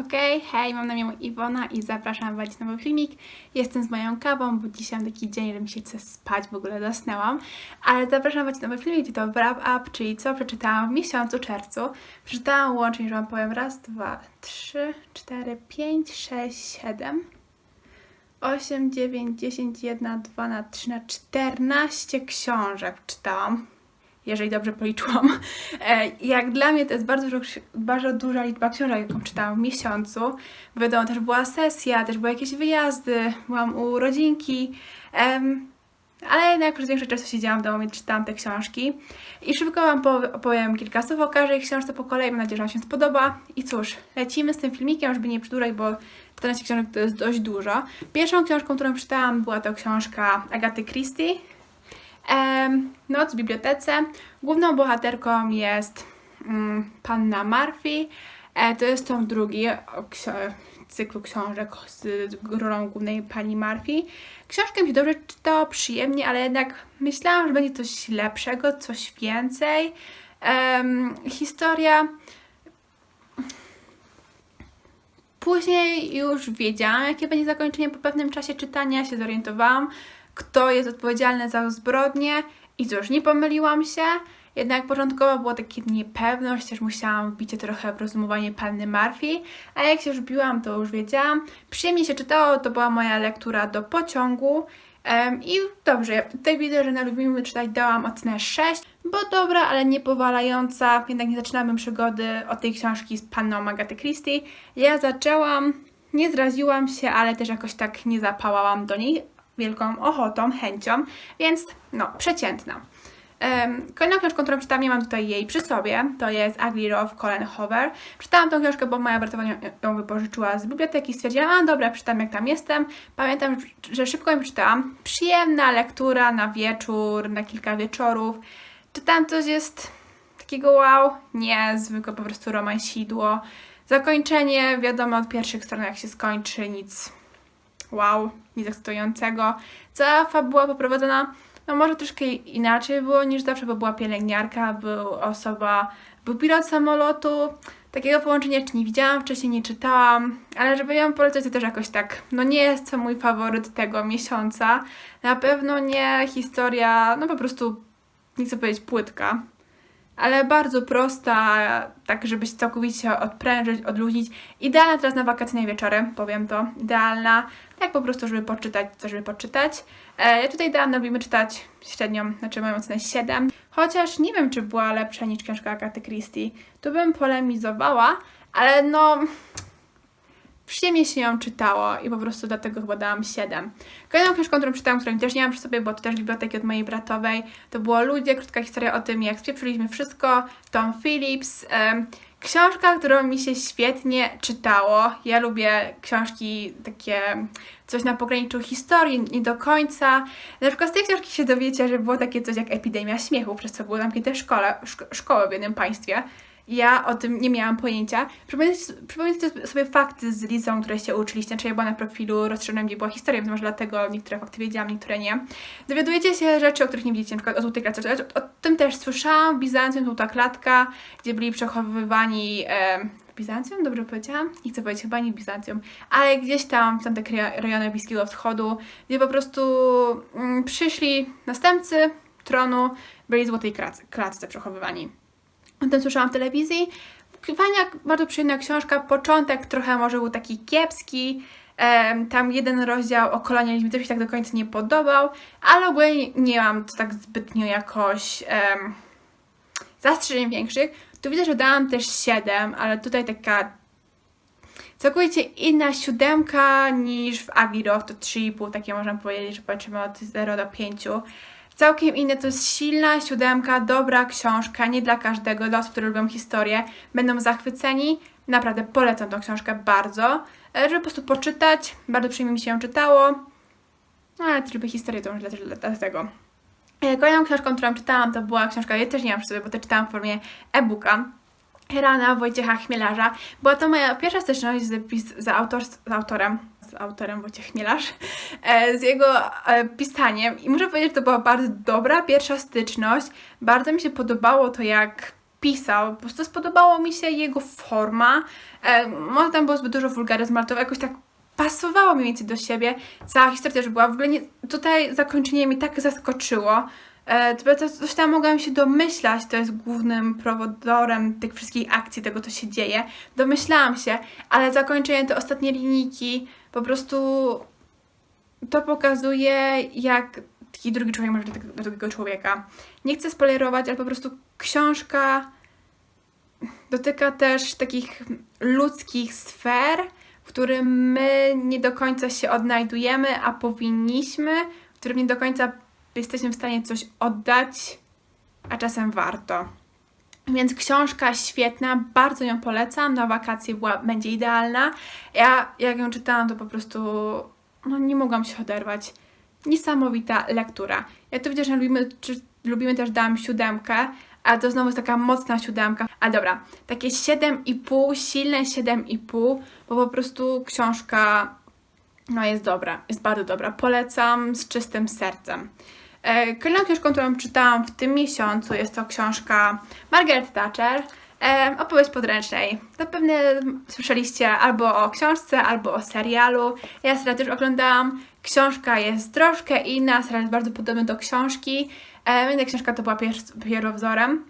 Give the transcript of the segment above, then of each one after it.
Okej, hej, mam na imię Iwona i zapraszam Was na nowy filmik. Jestem z moją kawą, bo dzisiaj mam taki dzień, że mi się chce spać, w ogóle zasnęłam. Ale zapraszam Was na nowy filmik, to wrap up, czyli co przeczytałam w miesiącu czerwcu. Przeczytałam łącznie, że Wam powiem raz, dwa, trzy, cztery, pięć, sześć, siedem, osiem, dziewięć, dziesięć, jedna, dwa, na trzy, na czternaście książek czytałam jeżeli dobrze policzyłam. E, Jak dla mnie to jest bardzo, bardzo duża liczba książek, jaką czytałam w miesiącu. Wiadomo, też była sesja, też były jakieś wyjazdy, byłam u rodzinki. em, ale jednak przez większość czasu siedziałam w domu i czytałam te książki. I szybko Wam pow- opowiem kilka słów o każdej książce po kolei. Mam nadzieję, że Wam się spodoba. I cóż, lecimy z tym filmikiem, żeby nie przedłużać, bo 14 książek to jest dość dużo. Pierwszą książką, którą czytałam, była to książka Agaty Christie. Noc w bibliotece. Główną bohaterką jest mm, panna Murphy. E, to jest tom drugi cyklu książek z rolą głównej pani Murphy. Książkę mi się dobrze czytało, przyjemnie, ale jednak myślałam, że będzie coś lepszego, coś więcej. Historia Później już wiedziałam, jakie będzie zakończenie po pewnym czasie czytania, się zorientowałam, kto jest odpowiedzialny za zbrodnię i cóż, nie pomyliłam się. Jednak początkowo było takie niepewność, też musiałam wbić się trochę w rozumowanie panny Murphy, a jak się już biłam, to już wiedziałam. Przyjemnie się czytało, to była moja lektura do pociągu. Em, I dobrze, tutaj widzę, że na Lubimy Czytać dałam ocenę 6, bo dobra, ale nie powalająca, jednak nie zaczynamy przygody od tej książki z panną Agaty Christie. Ja zaczęłam, nie zraziłam się, ale też jakoś tak nie zapałałam do niej wielką ochotą, chęcią, więc no, przeciętna. Kolejną książką, którą czytałam, nie mam tutaj jej przy sobie, to jest Ugly Love Colin Hoover. Czytałam tą książkę, bo moja bratowa ją- wypożyczyła z biblioteki i stwierdziłam, a dobra, przeczytam jak tam jestem. Pamiętam, że szybko ją przeczytałam. Przyjemna lektura na wieczór, na kilka wieczorów. Czy tam coś jest takiego wow? Nie, zwykłe po prostu romansidło. Zakończenie, wiadomo od pierwszych stron jak się skończy, nic wow, nic ekscytującego. Cała fabuła poprowadzona, no może troszkę inaczej było niż zawsze, bo była pielęgniarka, był osoba, był pilot samolotu. Takiego połączenia jeszcze nie widziałam, wcześniej nie czytałam, ale żeby ją polecać, to też jakoś tak, no nie jest to mój faworyt tego miesiąca. Na pewno nie historia, no po prostu, nie chcę powiedzieć płytka, ale bardzo prosta, tak żeby się całkowicie odprężyć, odluźnić. Idealna teraz na wakacyjne wieczory, powiem to. Idealna, tak po prostu, żeby poczytać, co żeby poczytać. E, ja tutaj dałam, lubimy czytać średnią, znaczy moją ocenę 7, chociaż nie wiem, czy była lepsza niż książka Agaty Christie. Tu bym polemizowała, ale no... Przyjemnie się ją czytało i po prostu dlatego chyba dałam 7. Kolejną książką, którą czytałam, której też nie mam przy sobie, bo to też biblioteki od mojej bratowej, to było Ludzie, krótka historia o tym, jak spieprzyliśmy wszystko, Tom Phillips. Książka, którą mi się świetnie czytało. Ja lubię książki takie, coś na pograniczu historii, nie do końca. Na przykład z tej książki się dowiecie, że było takie coś jak epidemia śmiechu, przez co były zamknięte szkole, szko- szkoły w jednym państwie. Ja o tym nie miałam pojęcia. Przypomnijcie, sobie fakty z Lizą, które się uczyliście. Znaczy ja była na profilu rozszerzonym, gdzie była historia, więc może dlatego niektóre fakty wiedziałam, niektóre nie. Dowiadujecie się rzeczy, o których nie wiedzieliście, na przykład o złotej klatce. O, o tym też słyszałam. W Bizancjum złota klatka, gdzie byli przechowywani... E, Bizancjum? Dobrze powiedziałam? Nie chcę powiedzieć, chyba nie Bizancjum, ale gdzieś tam, w tamte rejo- rejony Bliskiego Wschodu, gdzie po prostu mm, przyszli następcy tronu, byli w złotej klatce przechowywani. O tym słyszałam w telewizji. Fajna, bardzo przyjemna książka. Początek trochę może był taki kiepski. Tam jeden rozdział o kolonializmie też mi tak do końca nie podobał, ale ogólnie nie mam to tak zbytnio jakoś um, zastrzeżeń większych. Tu widzę, że dałam też 7, ale tutaj taka całkowicie inna siódemka niż w Agirow, to 3,5, takie można powiedzieć, że patrzymy od 0 do 5. Całkiem inne, to jest silna siódemka, dobra książka, nie dla każdego, dla osób, które lubią historię, będą zachwyceni. Naprawdę polecam tą książkę bardzo, e, żeby po prostu poczytać, bardzo przyjemnie mi się ją czytało. No ale też lubię historię, to może dlatego. E, Kolejną książką, którą czytałam, to była książka, ja też nie mam przy sobie, bo to czytałam w formie e-booka. Rana Wojciecha Chmielarza. Była to moja pierwsza styczność z, z, autor, z autorem, z autorem Wojciech Chmielarz, e, z jego e, pisaniem i muszę powiedzieć, że to była bardzo dobra pierwsza styczność. Bardzo mi się podobało to, jak pisał. Po prostu spodobało mi się jego forma. E, może tam było zbyt dużo wulgaryzmu, ale to jakoś tak pasowało mniej więcej do siebie. Cała historia też była. W ogóle nie, tutaj zakończenie mnie tak zaskoczyło. E, to, coś tam mogłam się domyślać, to jest głównym prowodorem tych wszystkich akcji, tego co się dzieje. Domyślałam się, ale zakończenie, te ostatnie linijki, po prostu to pokazuje, jak taki drugi człowiek może do drugiego człowieka. Nie chcę spoilerować, ale po prostu książka dotyka też takich ludzkich sfer, w którym my nie do końca się odnajdujemy, a powinniśmy, w którym nie do końca jesteśmy w stanie coś oddać, a czasem warto. Więc książka świetna, bardzo ją polecam. Na wakacje była, będzie idealna. Ja, jak ją czytałam, to po prostu no, nie mogłam się oderwać. Niesamowita lektura. Ja tu widzę, że lubimy, czy, lubimy też dałam siódemkę, a to znowu jest taka mocna siódemka. A dobra, takie 7,5, silne 7,5, bo po prostu książka no jest dobra, jest bardzo dobra. Polecam z czystym sercem. E, Kolejną książką, którą czytałam w tym miesiącu jest to książka Margaret Thatcher, e, opowieść podręcznej. Zapewne słyszeliście albo o książce, albo o serialu. Ja serial też oglądałam. Książka jest troszkę inna, serial jest bardzo podobny do książki, e, więc książka to była pier- pierwowzorem.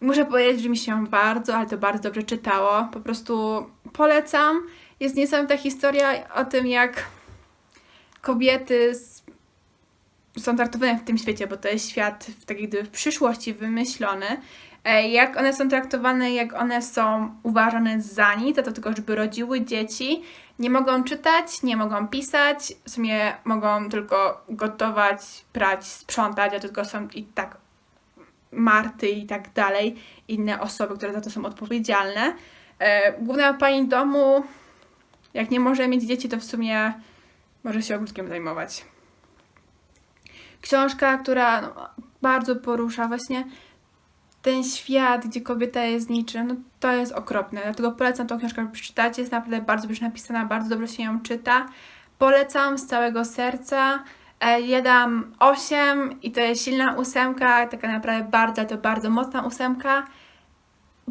Muszę powiedzieć, że mi się bardzo, ale to bardzo dobrze czytało. Po prostu polecam. Jest niesamowita historia o tym, jak kobiety z są traktowane w tym świecie, bo to jest świat w, tak jakby w przyszłości wymyślony, e, jak one są traktowane, jak one są uważane za nic, za to tylko, żeby rodziły dzieci, nie mogą czytać, nie mogą pisać, w sumie mogą tylko gotować, prać, sprzątać, a to tylko są i tak Marty i tak dalej, inne osoby, które za to są odpowiedzialne. E, Główna pani domu, jak nie może mieć dzieci, to w sumie może się ogródkiem zajmować książka, która no, bardzo porusza właśnie ten świat, gdzie kobieta jest niczym, no to jest okropne. Dlatego polecam tą książkę, przeczytać. Jest naprawdę bardzo dobrze napisana, bardzo dobrze się ją czyta. Polecam z całego serca. E, Ja dam 8 i to jest silna ósemka, taka naprawdę bardzo, to bardzo mocna ósemka.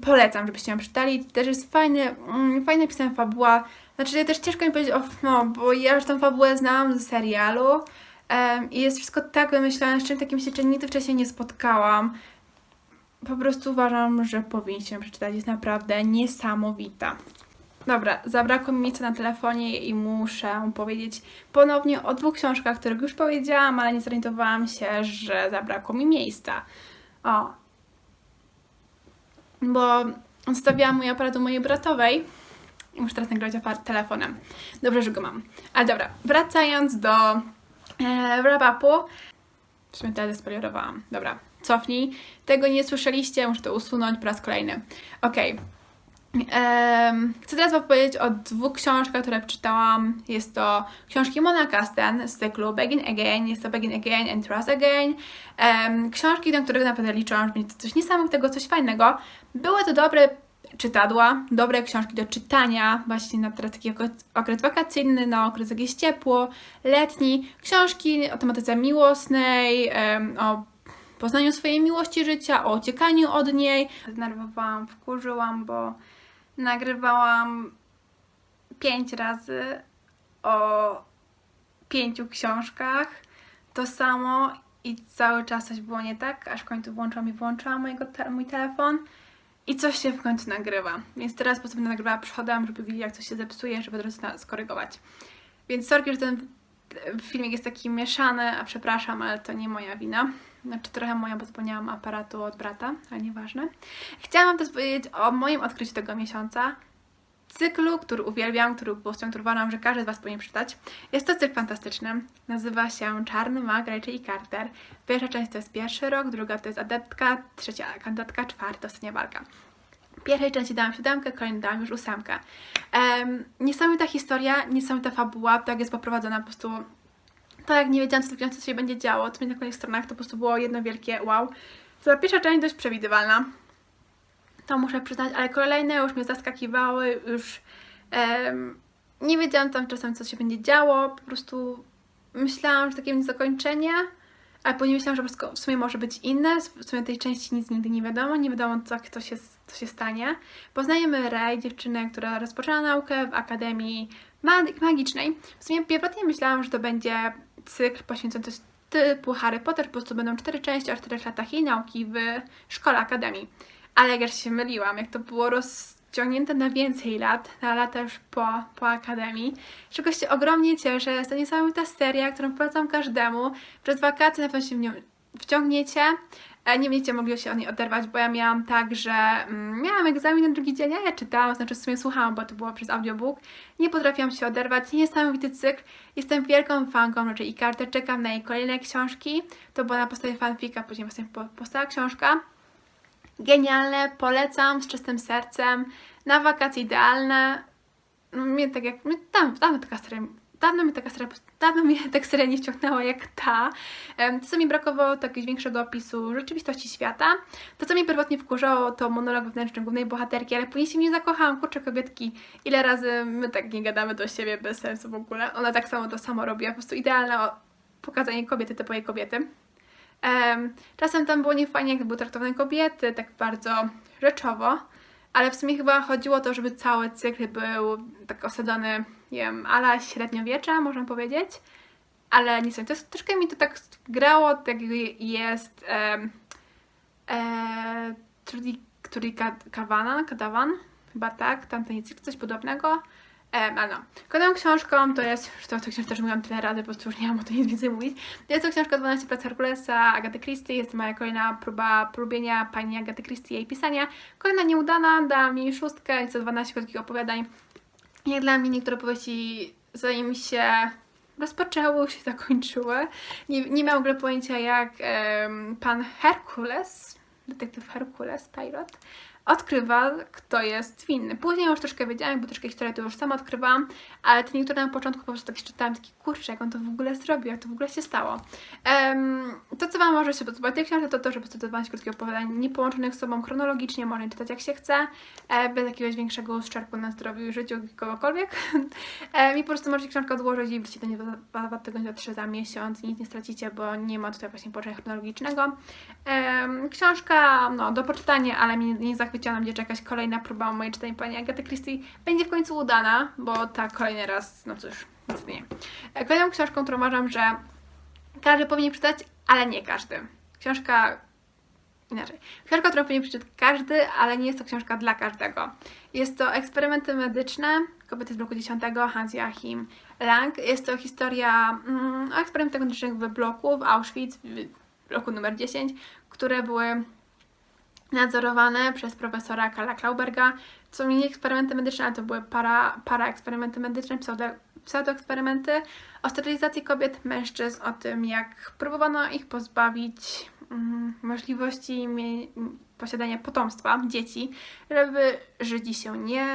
Polecam, żebyście ją czytali. Też jest fajny, mm, fajnie napisana fabuła. Znaczy, ja też ciężko mi powiedzieć no, bo ja już tą fabułę znałam z serialu. I jest wszystko tak wymyślone, z czym takim się nigdy wcześniej nie spotkałam. Po prostu uważam, że powinniście ją przeczytać. Jest naprawdę niesamowita. Dobra, zabrakło mi miejsca na telefonie i muszę powiedzieć ponownie o dwóch książkach, których już powiedziałam, ale nie zorientowałam się, że zabrakło mi miejsca. O. Bo zostawiłam mój aparat u mojej bratowej i muszę teraz nagrywać apar- telefonem. Dobrze, że go mam. Ale dobra, wracając do e, wrap-upu. W sumie teraz zaspoilerowałam. Dobra, cofnij. Tego nie słyszeliście, muszę to usunąć po raz kolejny. Okej. Em, chcę teraz Wam powiedzieć o dwóch książkach, które przeczytałam. Jest to książki Mona Kasten z cyklu Begin Again. Jest to Begin Again and Trust Again. Książki, na które naprawdę liczyłam, że będzie to coś niesamowitego, coś fajnego. Były to dobre czytadła, dobre książki do czytania, właśnie na teraz taki okres, wakacyjny, na okres jak jest ciepło, letni. Książki o tematyce miłosnej, o poznaniu swojej miłości życia, o uciekaniu od niej. Zdenerwowałam, wkurzyłam, bo nagrywałam pięć razy o pięciu książkach to samo i cały czas coś było nie tak, aż w końcu włączyłam i włączyłam mój telefon i coś się w końcu nagrywa. Więc teraz po prostu będę nagrywała przodem, żeby widzieć jak coś się zepsuje, żeby teraz na- skorygować. Więc sorki, że ten filmik jest taki mieszany, a przepraszam, ale to nie moja wina. Znaczy trochę moja, bo zapomniałam aparatu od brata, ale nieważne. Chciałam też powiedzieć o moim odkryciu tego miesiąca. Cyklu, który uwielbiam, który po prostu który uważam, że każdy z Was powinien przeczytać. Jest to cykl fantastyczny. Nazywa się Czarny Mag, Rachel i Carter. Pierwsza część to jest pierwszy rok, druga to jest adeptka, trzecia kandydatka, czwarta ostatnia walka. Pierwszej części dałam siódemkę, kolejnej dałam już ósemkę. Um, niesamowita historia, niesamowita fabuła, tak jest poprowadzona po prostu to jak nie wiedziałam, co, takiego, co się będzie działo, to mi na kolejnych stronach to po prostu było jedno wielkie wow. To pierwsza część dość przewidywalna, to muszę przyznać, ale kolejne już mnie zaskakiwały, już nie wiedziałam tam czasem, co się będzie działo, po prostu myślałam, że takie będzie zakończenie, ale później myślałam, że w sumie może być inne, w sumie tej części nic nigdy nie wiadomo, nie wiadomo co, się, się stanie. Poznajemy Rey, dziewczynę, która rozpoczęła naukę w Akademii Mag- Magicznej. W sumie pierwotnie myślałam, że to będzie cykl poświęcony typu Harry Potter, po prostu będą cztery części o czterech latach jej nauki w szkole Akademii. Ale jak ja się myliłam, jak to było rozciągnięte na więcej lat, na lata już po, po Akademii, z czego się ogromnie cieszę. Jest to niesamowita seria, którą polecam każdemu. Przez wakacje na pewno się w nią wciągniecie. E, Nie będziecie mogli się od niej oderwać, bo ja miałam tak, że mm, miałam egzamin na drugi dzień, a ja czytałam, znaczy w sumie słuchałam, bo to było przez audiobook. Nie potrafiłam się oderwać, niesamowity cykl. Jestem wielką fanką raczej i kartę, czekam na jej kolejne książki. To była na podstawie fanfika, później właśnie po- powstała książka. Genialne, polecam z czystym sercem. Na wakacje idealne. Mnie tak jak. Mnie, dawno, dawno taka seria. Dawno mnie taka seria, dawno mnie taka seria nie wciągnęła jak ta. To, co mi brakowało, to jakiegoś większego opisu rzeczywistości świata. To, co mnie pierwotnie wkurzało, to monolog wewnętrzny głównej bohaterki, ale później się w zakochałam. Kurczę, kobietki, ile razy my tak nie gadamy do siebie bez sensu w ogóle. Ona tak samo to samo robi, po prostu idealne pokazanie kobiety, typowej kobiety. Em, czasem tam było niefajnie, jak były traktowane kobiety, tak bardzo rzeczowo, ale w sumie chyba chodziło o to, żeby cały cykl był tak osadzony, nie wiem, ala średniowiecza, można powiedzieć. Ale nie wiem, to jest, troszkę mi to tak grało, tak jest em, e, Trudy, Trudy Ka- Kawana, Kadawan, chyba tak, tamten cykl, coś podobnego. Em, ale no. Kolejną książką to jest, to o tej książce też mówiłam tyle razy, po prostu już nie mam o tym nic więcej mówić. Jest to książka 12 prac Herkulesa, Agaty Christie. Jest to moja kolejna próba polubienia pani Agaty Christie i jej pisania. Kolejna nieudana, dała mi szóstkę, to 12 krótkich opowiadań. Jak dla mnie niektóre powieści, zanim się rozpoczęły, się zakończyły. Nie, nie miałam w ogóle pojęcia, jak em, pan Herkules, detektyw Herkules, Pirot, odkrywa, kto jest winny. Później już troszkę wiedziałam, bo troszkę historię to już sama odkrywałam, ale te niektóre na początku po prostu tak czytałam, taki kurczę, jak on to w ogóle zrobił, jak to w ogóle się stało. Em, to, co Wam może się podobać tej książce, to to, że po prostu to 12 krótkich opowiadań niepołączonych z sobą chronologicznie, można czytać jak się chce, e, bez jakiegoś większego uszczerbku na zdrowiu i życiu kogokolwiek. e, I po prostu możecie książkę odłożyć i wrócić do niej za dwa, tygodnie, za trzy, za miesiąc nic nie stracicie, bo nie ma tutaj właśnie połączenia chronologicznego. Em, książka, no, do poczytania, ale mnie nie zachwyciła, nam będzie czekać kolejna próba mojej czytania pani Agaty Christie. Będzie w końcu udana, bo tak kolejny raz, no cóż, nic nie. E, Kolejną książką, którą uważam, że każdy powinien czytać, ale nie każdy. Książka inaczej. Książka, którą powinien przeczytać każdy, ale nie jest to książka dla każdego. Jest to Eksperymenty medyczne kobiety z bloku 10 Hans Joachim Lang. Jest to historia mm, o eksperymentach medycznych w bloku w Auschwitz, w bloku numer 10, które były nadzorowane przez profesora Karla Klauberga. Co nie eksperymenty medyczne, ale to były para, para eksperymenty medyczne, pseudo, pseudoeksperymenty o sterylizacji kobiet, mężczyzn, o tym jak próbowano ich pozbawić mm, możliwości posiadania potomstwa, dzieci, żeby Żydzi się nie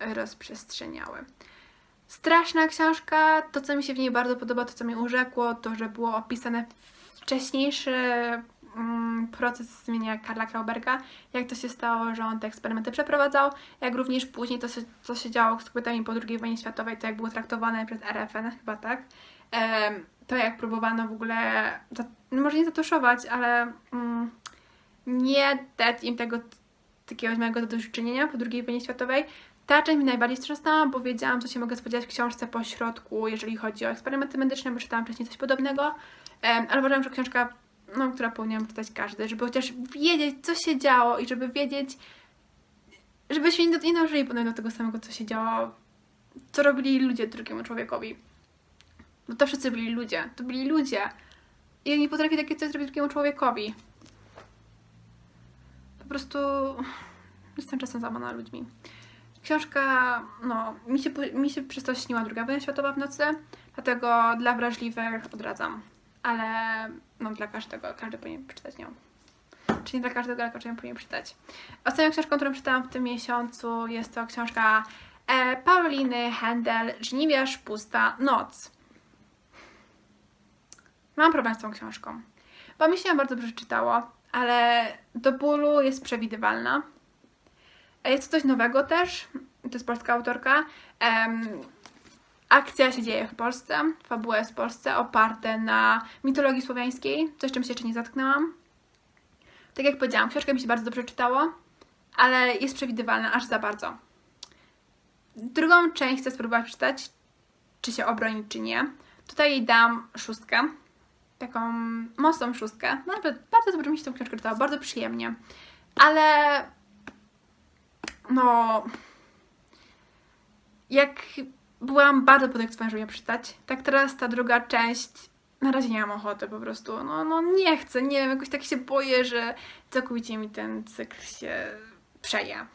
rozprzestrzeniały. Straszna książka. To, co mi się w niej bardzo podoba, to, co mnie urzekło, to, że było opisane wcześniejszy mm, proces zmienia Karla Klauberga, jak to się stało, że on te eksperymenty przeprowadzał, jak również później to, co się działo z kobietami po II wojnie światowej, to jak było traktowane przez RFN, chyba tak. To jak próbowano w ogóle, no może nie zatuszować, ale mm, nie dać im tego takiego małego zadośćuczynienia po II wojnie światowej. Ta część mi najbardziej wstrząsnęła, bo wiedziałam, co się mogę spodziewać w książce po środku, jeżeli chodzi o eksperymenty medyczne, bo czytałam wcześniej coś podobnego. Ale uważam, że książka, no, która powinien czytać każdy, żeby chociaż wiedzieć, co się działo i żeby wiedzieć, żebyśmy nie, nie dążyli do tego samego, co się działo, co robili ludzie drugiemu człowiekowi. Bo to wszyscy byli ludzie, to byli ludzie. I oni potrafili takie coś zrobić drugiemu człowiekowi. Po prostu jestem czasem załamana ludźmi. Książka, no, mi się, mi się przez to śniła druga wojna światowa w nocy, dlatego dla wrażliwych odradzam. Ale no, dla każdego, każdy powinien przeczytać nią. Czy nie dla każdego, ale każdy powinien przeczytać. Ostatnią książką, którą czytałam w tym miesiącu jest to książka e, Pauliny Händel Żniwiarz, pusta noc. Mam problem z tą książką, bo mi się ją bardzo dobrze czytało, ale do bólu jest przewidywalna. E, Jest to coś nowego też, to jest polska autorka, em, Akcja się dzieje w Polsce, fabuła jest w Polsce, oparte na mitologii słowiańskiej, coś czym się jeszcze nie zatknęłam. Tak jak powiedziałam, książkę mi się bardzo dobrze czytało, ale jest przewidywalna aż za bardzo. Drugą część chcę spróbować przeczytać, czy się obroni, czy nie. Tutaj jej dam szóstkę, taką mocną szóstkę. No, Nawet bardzo dobrze mi się tą książkę czytało, bardzo przyjemnie. Ale no jak byłam bardzo podekscytowana, żeby ją przeczytać, tak teraz ta druga część na razie nie mam ochoty po prostu. No, no nie chcę, nie wiem, jakoś tak się boję, że całkowicie mi ten cykl się przeje.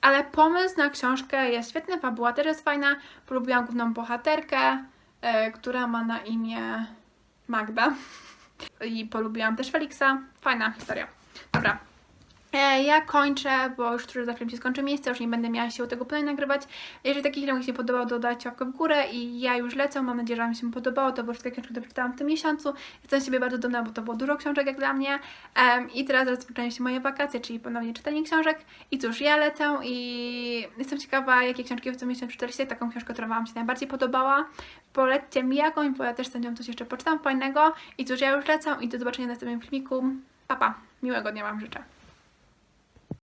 Ale pomysł na książkę jest świetny, fabuła też jest fajna. Polubiłam główną bohaterkę, e, która ma na imię Magda. I polubiłam też Feliksa. Fajna historia. Dobra. E, Ja kończę, bo już za chwilę się skończy miejsce, już nie będę miała siły tego ponownie nagrywać. Jeżeli taki film się podobał, dodajcie łapkę w górę i ja już lecę. Mam nadzieję, że Wam się podobało. To było wszystkie książki, które przeczytałam w tym miesiącu. Jestem z siebie bardzo dumna, bo to było dużo książek jak dla mnie. Em, I teraz rozpoczynają się moje wakacje, czyli ponownie czytanie książek. I cóż, ja lecę i jestem ciekawa, jakie książki w tym miesiącu przeczytaliście. Taką książkę, która Wam się najbardziej podobała. Polećcie mi jakąś, bo ja też z coś jeszcze poczytam fajnego. I cóż, ja już lecę i do zobaczenia w następnym filmiku. Pa, pa. Miłego dnia Wam życzę.